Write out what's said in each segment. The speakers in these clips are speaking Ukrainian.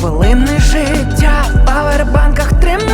Хвилини життя в павербанках тримаєм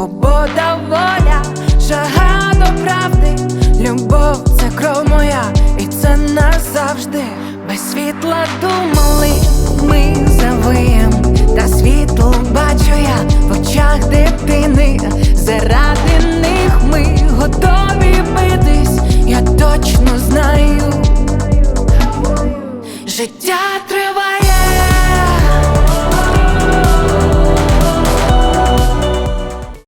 Свобода, воля, жага до правди, любов це кров моя, і це назавжди. Без світла думали, ми завиєм, та світло бачу я в очах дитини. Заради них ми готові битись, я точно знаю. Життя.